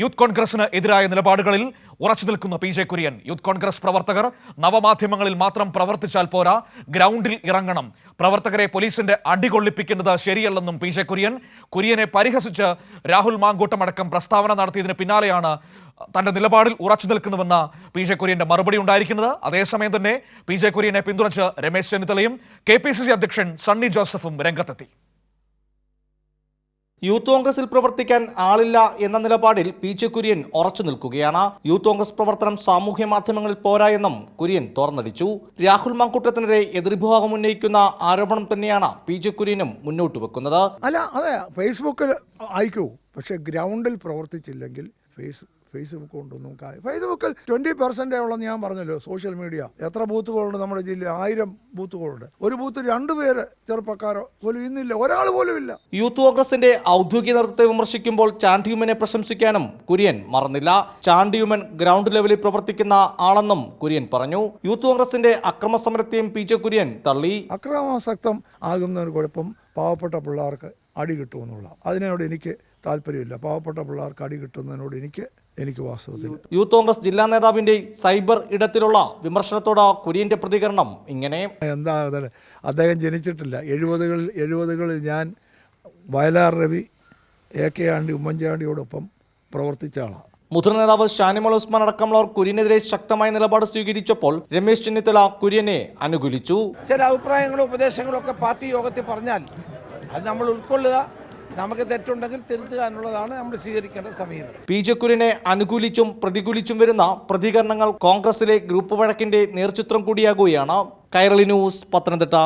Youth കോൺഗ്രസിന് എതിരായ നിലപാടുകളിൽ ഉറച്ചു നിൽക്കുന്ന P J Kurian. Youth Congress പ്രവർത്തകർ നവമാധ്യമങ്ങളിൽ മാത്രം പ്രവർത്തിച്ചാൽ പോരാ ഗ്രൗണ്ടിൽ ഇറങ്ങണം. പ്രവർത്തകരെ പോലീസിന്റെ അടികൊള്ളിപ്പിക്കുന്നത് ശരിയല്ലെന്നും പി ജെ കുര്യൻ. കുര്യനെ പരിഹസിച്ച് രാഹുൽ മാങ്കൂട്ടമടക്കം പ്രസ്താവന നടത്തിയതിന് പിന്നാലെയാണ് തന്റെ നിലപാടിൽ ഉറച്ചു നിൽക്കുന്നുവെന്ന പി ജെ കുര്യന്റെ മറുപടി ഉണ്ടായിരിക്കുന്നത്. അതേസമയം തന്നെ പി ജെ കുര്യനെ പിന്തുണച്ച് രമേശ് ചെന്നിത്തലയും കെ പി സി സി അധ്യക്ഷൻ സണ്ണി ജോസഫും രംഗത്തെത്തി. യൂത്ത് കോൺഗ്രസിൽ പ്രവർത്തിക്കാൻ ആളില്ല എന്ന നിലപാടിൽ പി ജെ കുര്യൻ ഉറച്ചു നിൽക്കുകയാണ്. യൂത്ത് കോൺഗ്രസ് പ്രവർത്തനം സാമൂഹ്യ മാധ്യമങ്ങളിൽ പോരാ എന്നും കുര്യൻ തുറന്നടിച്ചു രാഹുൽ മാങ്കൂട്ടത്തിനെതിരെ എതിർവിഭാഗം ഉന്നയിക്കുന്ന ആരോപണം തന്നെയാണ് പി ജെ കുര്യനും മുന്നോട്ട് വെക്കുന്നത്. അല്ല അതെ ഫേസ്ബുക്കിൽ അയക്കൂ. പക്ഷെ ഗ്രൗണ്ടിൽ പ്രവർത്തിച്ചില്ലെങ്കിൽ ഫേസ് ഫേസ്ബുക്ക് കൊണ്ടൊന്നും കാര്യം ഫേസ്ബുക്കിൽ ട്വന്റി പെർസെന്റേ ഉള്ളെന്ന് ഞാൻ പറഞ്ഞല്ലോ സോഷ്യൽ മീഡിയ എത്ര ബൂത്തുകളുണ്ട് നമ്മുടെ ജില്ലയിൽ ആയിരം ബൂത്തുകളുണ്ട്. ഒരു ബൂത്ത് രണ്ട് പേര് ചെറുപ്പക്കാരോ പോലും ഇന്നില്ല. ഒരാൾ പോലും ഇല്ല. യൂത്ത് കോൺഗ്രസിന്റെ ഔദ്യോഗിക നേതൃത്വത്തെ വിമർശിക്കുമ്പോൾ ചാണ്ടിയുമനെ പ്രശംസിക്കാനും കുര്യൻ മറന്നില്ല. ചാണ്ടിയുമൻ ഗ്രൗണ്ട് ലെവലിൽ പ്രവർത്തിക്കുന്ന ആളെന്നും കുര്യൻ പറഞ്ഞു. യൂത്ത് കോൺഗ്രസിന്റെ അക്രമ സമരത്തെയും പി ജെ കുര്യൻ തള്ളി. അക്രമാസക്തം ആകുന്നതിന് കുഴപ്പം പാവപ്പെട്ട പിള്ളേർക്ക് അടി കിട്ടുമെന്നുള്ള അതിനോട് എനിക്ക് താല്പര്യമില്ല. പാവപ്പെട്ട പിള്ളേർക്ക് അടി കിട്ടുന്നതിനോട് എനിക്ക് എനിക്ക് വാസ്തവത്തിൽ യൂത്ത് കോൺഗ്രസ് ജില്ലാ നേതാവിന്റെ സൈബർ ഇടത്തിലുള്ള വിമർശനത്തോട് കുര്യന്റെ പ്രതികരണം ഇങ്ങനെ എന്താ അദ്ദേഹം ജനിച്ചിട്ടില്ല. എഴുപതുകളിൽ എഴുപതുകളിൽ ഞാൻ വയലാർ രവി എ കെ ആണ്ടി ഉമ്മൻചാണ്ടിയോടൊപ്പം പ്രവർത്തിച്ച ആളാണ്. മുതിർന്ന നേതാവ് ഷാനിമോൾ ഉസ്മാൻ അടക്കമുള്ളവർ കുര്യനെതിരെ ശക്തമായ നിലപാട് സ്വീകരിച്ചപ്പോൾ രമേശ് ചെന്നിത്തല കുര്യനെ അനുകൂലിച്ചു. ചില അഭിപ്രായങ്ങളും ഉപദേശങ്ങളും ഒക്കെ പാർട്ടി യോഗത്തിൽ പറഞ്ഞാൽ അത് നമ്മൾ ഉൾക്കൊള്ളുക. നമുക്ക് തെറ്റുണ്ടെങ്കിൽ തിരുത്തുക എന്നുള്ളതാണ് നമ്മൾ സ്വീകരിക്കേണ്ട സമീപനം. പി ജെ കുര്യനെ അനുകൂലിച്ചും പ്രതികൂലിച്ചും വരുന്ന പ്രതികരണങ്ങൾ കോൺഗ്രസിലെ ഗ്രൂപ്പ് വഴക്കിന്റെ നേർചിത്രം കൂടിയാകുകയാണ്. കൈരളി ന്യൂസ് പത്തനംതിട്ട.